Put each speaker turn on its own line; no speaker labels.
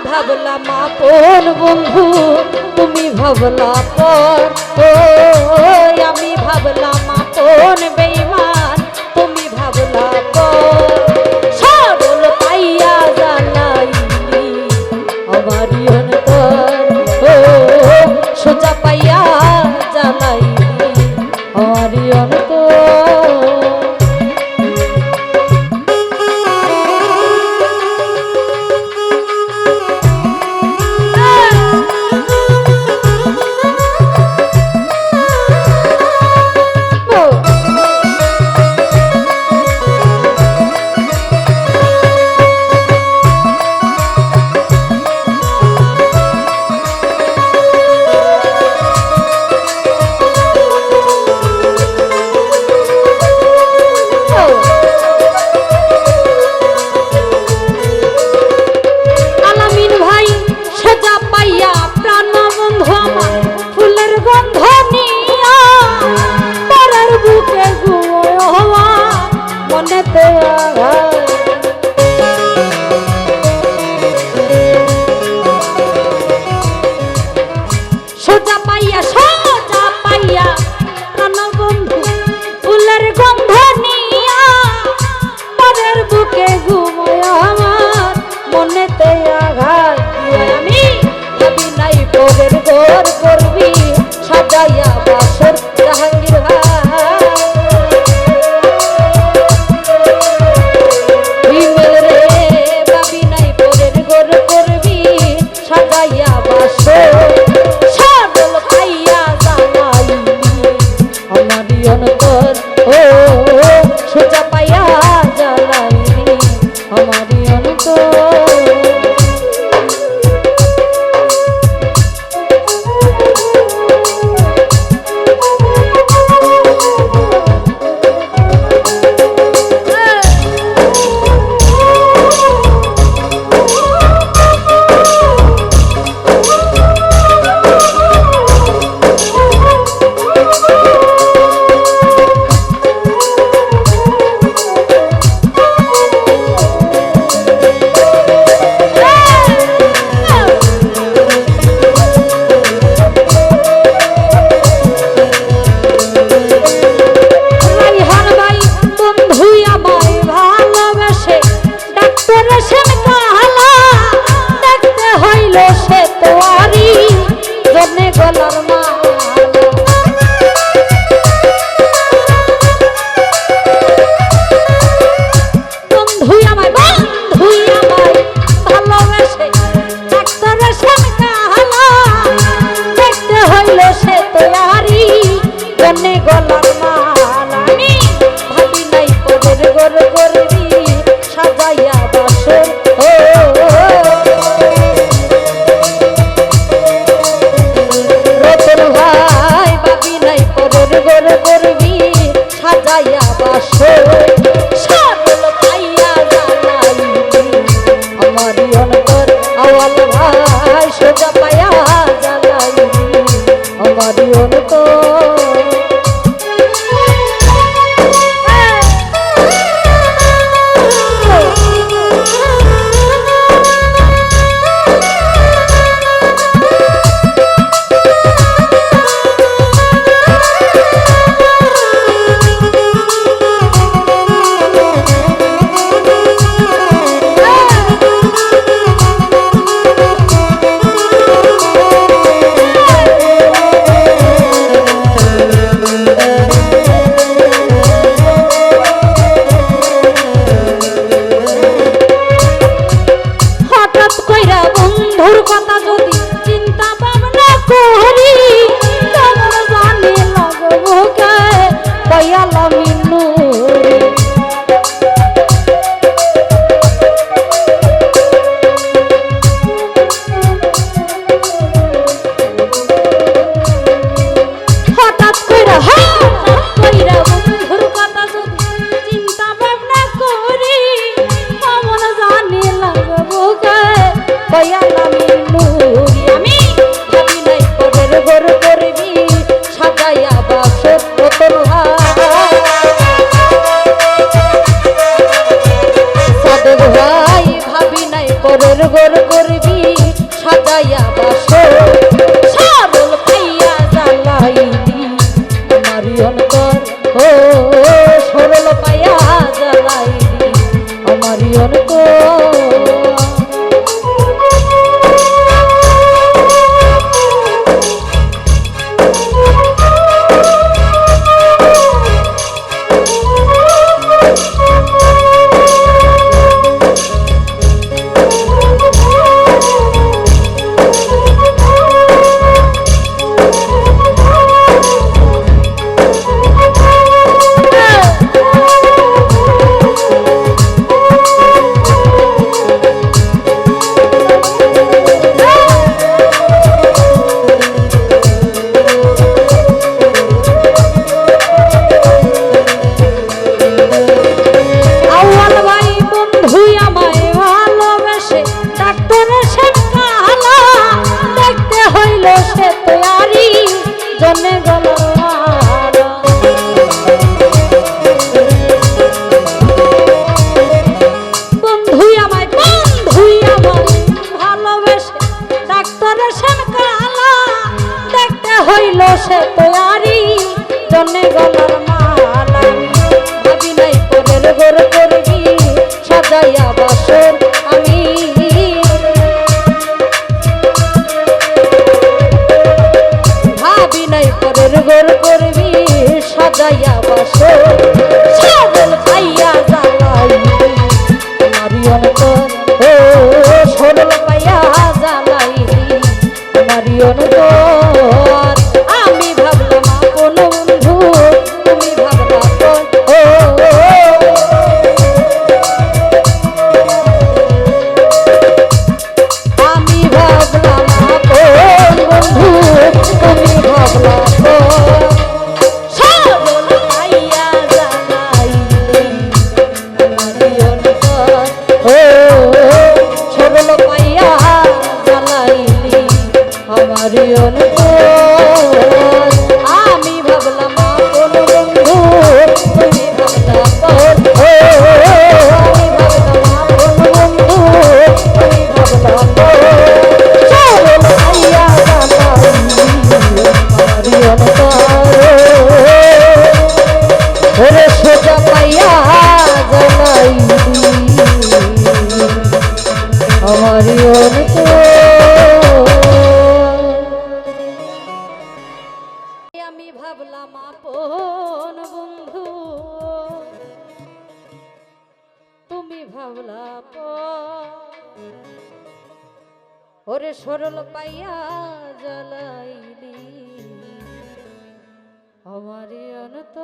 ভাবলা ভাবলাম আপন বন্ধু তুমি ভাবলা পর ও আমি ভাবলাম মোদের ঘর করবি সাজাইয়া বাসর জাহাঙ্গীর ভাই গরু দয়াল আমি আমার আমি ভাবলাম আপন বন্ধু। তুমি ভাবলা ওরে সরল পাইয়া জ্বালাইলি। আমারি অনত